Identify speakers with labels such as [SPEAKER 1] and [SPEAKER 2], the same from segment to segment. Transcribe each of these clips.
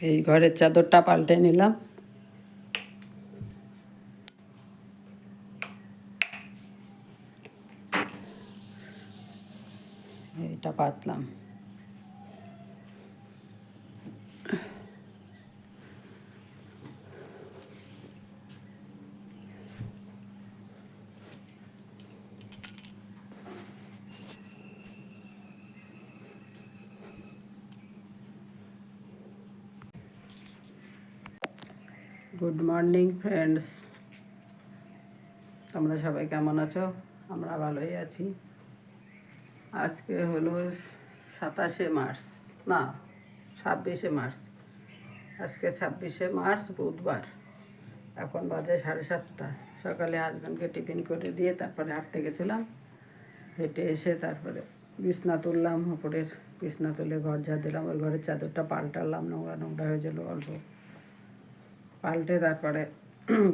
[SPEAKER 1] এই ঘরের চাদরটা পাল্টে নিলাম। গুড মর্নিং ফ্রেন্ডস তোমরা সবাই কেমন আছো? আমরা ভালোই আছি। আজকে হলো সাতাশে মার্চ। না, ছাব্বিশে মার্চ। আজকে ছাব্বিশে মার্চ, বুধবার। এখন বাজে সাড়ে সাতটা। সকালে হাজব্যান্ডকে টিফিন করে দিয়ে তারপরে হাঁটতে গেছিলাম। হেঁটে এসে তারপরে বিছনা তুললাম। উপরের বিছনা তুলে ঘর ঝাড় দিলাম। ওই ঘরের চাদরটা পাল্টালাম। নোংরা নোংরা হয়ে হয়েছিল অল্প। পাল্টে তারপরে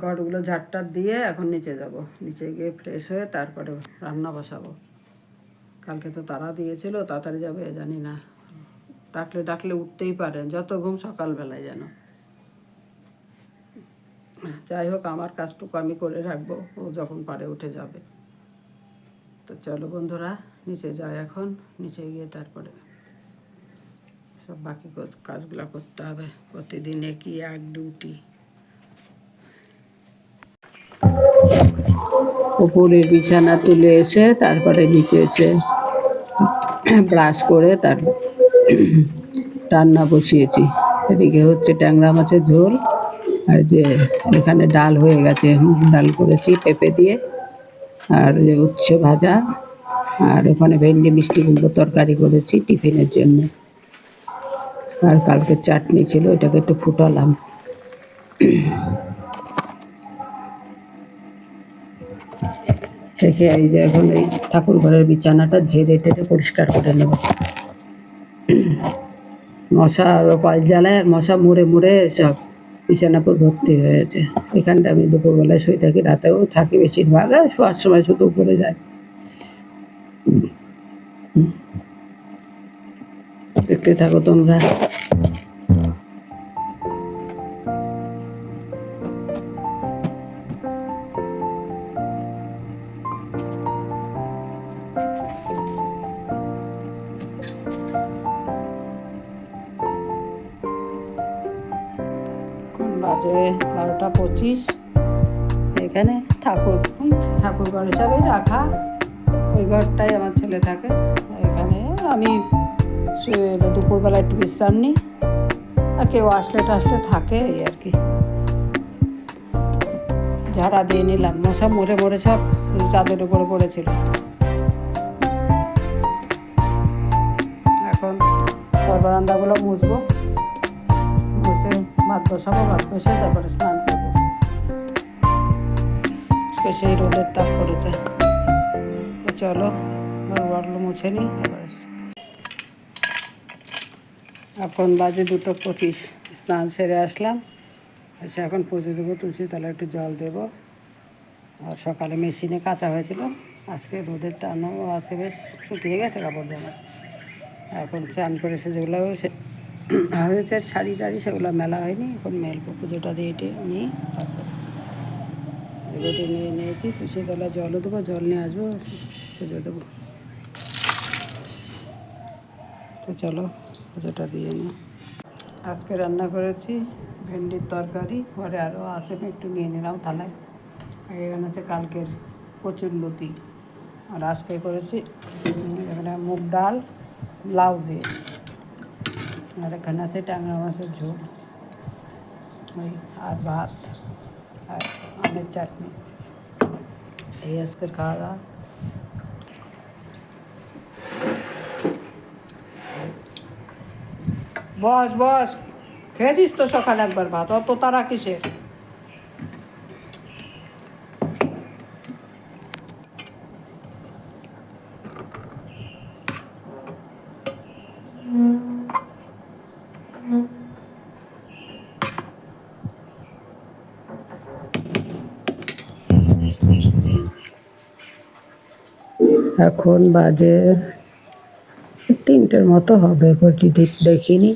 [SPEAKER 1] ঘরগুলো ঝাড়টার দিয়ে এখন নিচে যাব। নিচে গিয়ে ফ্রেশ হয়ে তারপরে রান্না বসাবো। কালকে তো তারা দিয়েছিল, তাড়াতাড়ি যাবে, জানি না। ডাকলে ডাকলে উঠতেই পারেন যত ঘুম সকালবেলায় যেন। যাই হোক, আমার কাজটুকু আমি করে রাখব, ও যখন পারে উঠে যাবে। তো চলো বন্ধুরা, নিচে যাই এখন, নিচে গিয়ে তারপরে সব বাকি কাজগুলো করতে হবে। প্রতিদিন একই এক ডিউটি উপরে বিছানা তুলে এসে তারপরে নিচে এসে ব্রাশ করে তার রান্না বসিয়েছি। এদিকে হচ্ছে ট্যাংরা মাছের ঝোল, আর যে এখানে ডাল হয়ে গেছে ডাল করেছি পেঁপে দিয়ে, আর উচ্ছে ভাজা, আর ওখানে ভেন্ডি মিষ্টি কুমড়ো তরকারি করেছি টিফিনের জন্য। আর কালকে চাটনি ছিল, এটাকে একটু ফুটালাম। রেখে এই যে এখন এই ঠাকুর ঘরের বিছানাটা ঝেড়ে টেড়ে পরিষ্কার করে নেব। মশা আর কয়েল জ্বালায় আর মশা মুড়ে মুড়ে সব বিছানা পুরো ভর্তি হয়েছে এখানটা আমি দুপুরবেলায় শুয়ে থাকি, রাতেও থাকি বেশিরভাগ, আর শোয়ার সময় শুধু উপরে যায় দেখতে থাকো তোমরা। বাজে বারোটা পঁচিশ। এখানে ঠাকুর ঠাকুর ঘর হিসাবে রাখা। ওই ঘরটাই আমার ছেলে থাকে। এখানে আমি দুপুরবেলা একটু বিশ্রাম নিই। আর কেউ আসলে টাসলে থাকে এই আর কি। ঝাড়া দিয়ে নিলাম। মশা মরে মরে সব চাদর উপরে পড়েছিল। এখন ঘর বারান্দাগুলো মুছবো। বসে ভাত বসাবো ভাত বসে তারপরে স্নান করব। সেই রোদের তাপ তো চলো ঘরগুলো মুছে নিই, তারপরে এখন বাজে দুটো পঁচিশ, স্নান সেরে আসলাম। এসে এখন পুজো দেবো তুলসী তাহলে একটু জল দেবো। আর সকালে মেশিনে কাঁচা হয়েছিল। আজকে রোদের টানও আছে বেশ, শুকিয়ে গেছে কাপড় জামা। এখন চান করে সে যেগুলো সে- হয়েছে শাড়ি টাড়ি সেগুলো মেলা হয়নি, এখন মেলবো পুজোটা দিয়ে নিয়ে তারপর এগুলো নিয়ে নিয়েছি তুলসী তলায় জলও দেবো, জল নিয়ে আসব, পুজো দেবো। তো চলো পুজোটা দিয়ে নিই আজকে রান্না করেছি ভেন্ডির তরকারি ঘরে আরও আছে একটু নিয়ে নিলাম আর এখানে হচ্ছে কালকের কচুর লতি। আর আজকে করেছি, এখানে মুগ ডাল, লাউ দিয়ে। আর এখানে আছে ট্যাংরা মাছের ঝোল ওই আর ভাত আর আমের চাটনি এই আজকের খাওয়া দাওয়া বস বস খেয়েছিস তো সকালে একবার ভাত অত তারা কিসের এখন বাজে তিনটের মতো হবে ঠিক দেখিনি।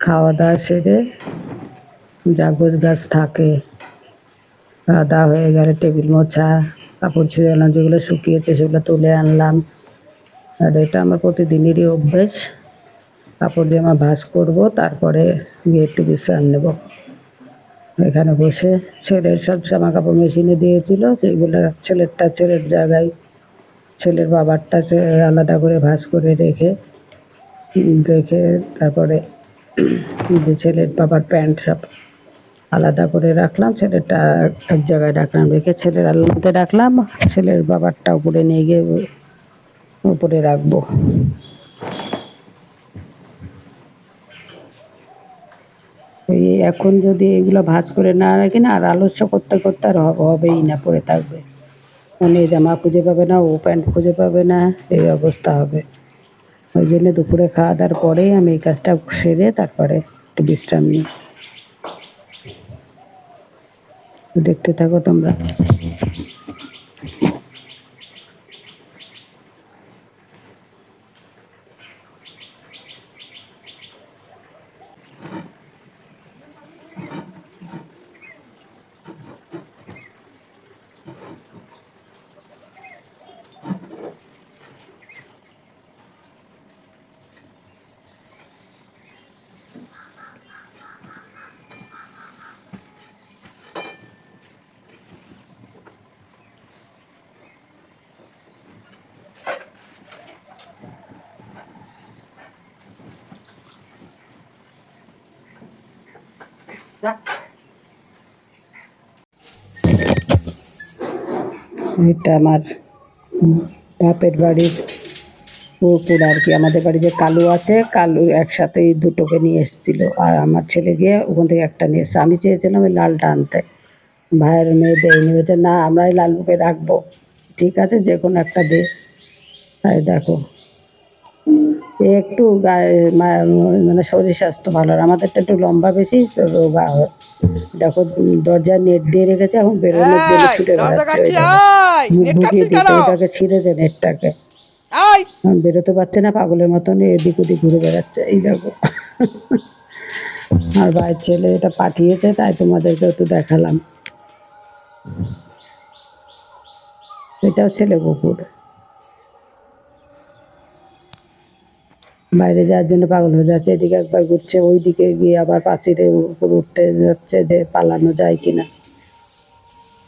[SPEAKER 1] খাওয়া দাওয়া সেরে যা গোছ থাকে। খাওয়া দাওয়া হয়ে গেলে টেবিল মোছা, কাপড় ছিঁড়ানো যেগুলো শুকিয়েছে সেগুলো তুলে আনলাম। আর এটা আমার প্রতিদিনেরই অভ্যেস। কাপড় জামা ভাঁজ করব, তারপরে গিয়ে একটু বিশ্রাম নেব। এখানে বসে ছেলের সব জামা কাপড় মেশিনে দিয়েছিল সেগুলো ছেলেরটা ছেলের জায়গায় ছেলের বাবারটা আলাদা করে ভাঁজ করে রেখে রেখে তারপরে যে ছেলের বাবার প্যান্ট সব আলাদা করে রাখলাম, ছেলেরটা এক জায়গায় রাখলাম, রেখে ছেলের আলাদা রাখলাম, ছেলের বাবারটা উপরে নিয়ে গিয়ে উপরে রাখব। এখন যদি এগুলো ভাঁজ করে না রাখি না, আর আলস্য করতে করতে আর হবেই না, পড়ে থাকবে। মানে জামা খুঁজে পাবে না, ও প্যান্ট খুঁজে পাবে না, এই অবস্থা হবে। ওই জন্য দুপুরে খাওয়া দাওয়ার পরেই আমি এই কাজটা সেরে তারপরে একটু বিশ্রাম নিই। দেখতে থাকো তোমরা। এটা আমার বাপের বাড়ির পুকুর আর কি। আমাদের বাড়ি যে কালু আছে, কালু একসাথেই দুটোকে নিয়ে এসেছিল। আর আমার ছেলে গিয়ে ওখান থেকে একটা নিয়ে এসছে। আমি চেয়েছিলাম ওই লালটা আনতে। ভাইয়ের মেয়ে দেয়নি। বলছে, না, আমরা এই লালুকে রাখব। ঠিক আছে যে কোনো একটা দে। তাই দেখো একটু গায়ে মানে শরীর স্বাস্থ্য ভালো আর আমাদেরটা একটু লম্বা বেশি তো রোগা হয়। দেখো দরজা নেট দিয়ে রেখেছে এখন বেরোনোর জন্য ছুটে বেড়াচ্ছে মুখ ঢুকিয়ে দিতে ওটাকে ছিঁড়েছে নেটটাকে। বেরোতে পারছে না পাগলের মতন এদিক ওদিক ঘুরে বেড়াচ্ছে এই দেখো। আর ভাইয়ের ছেলে এটা পাঠিয়েছে তাই তোমাদেরকে একটু দেখালাম। এটাও ছেলে কুকুর। বাইরে যাওয়ার জন্য পাগল হয়ে যাচ্ছে, এদিকে একবার ঘুরছে ওই দিকে গিয়ে আবার পাঁচিরে উপর উঠতে যাচ্ছে যে পালানো যায় কিনা।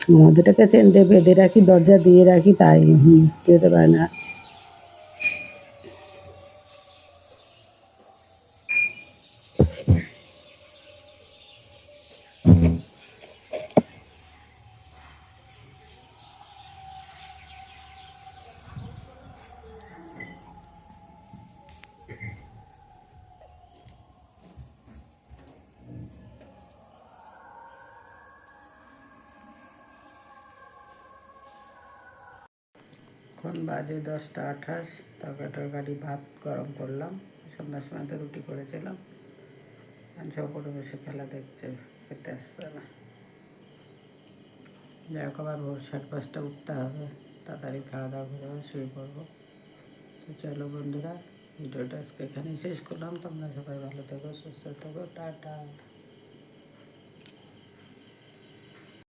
[SPEAKER 1] আমাদেরটাকে চেন দিয়ে বেঁধে রাখি, দরজা দিয়ে রাখি, তাই হুম যেতে পারে না। এখন বাজে দশটা আঠাশ তরকারি তরকারি ভাত গরম করলাম, সন্ধ্যার সময় তো রুটি করেছিলাম। করে বসে খেলা দেখছে, খেতে আসছে না। যাই হোক, আবার ভোর সাড়ে পাঁচটা উঠতে হবে, তাড়াতাড়ি খাওয়া দাওয়া করে শুয়ে পড়ব। তো চলো বন্ধুরা, ভিডিওটা আজকে এখানেই শেষ করলাম। তোমরা সবাই ভালো থেকো, সুস্থ থেকো, টাটা।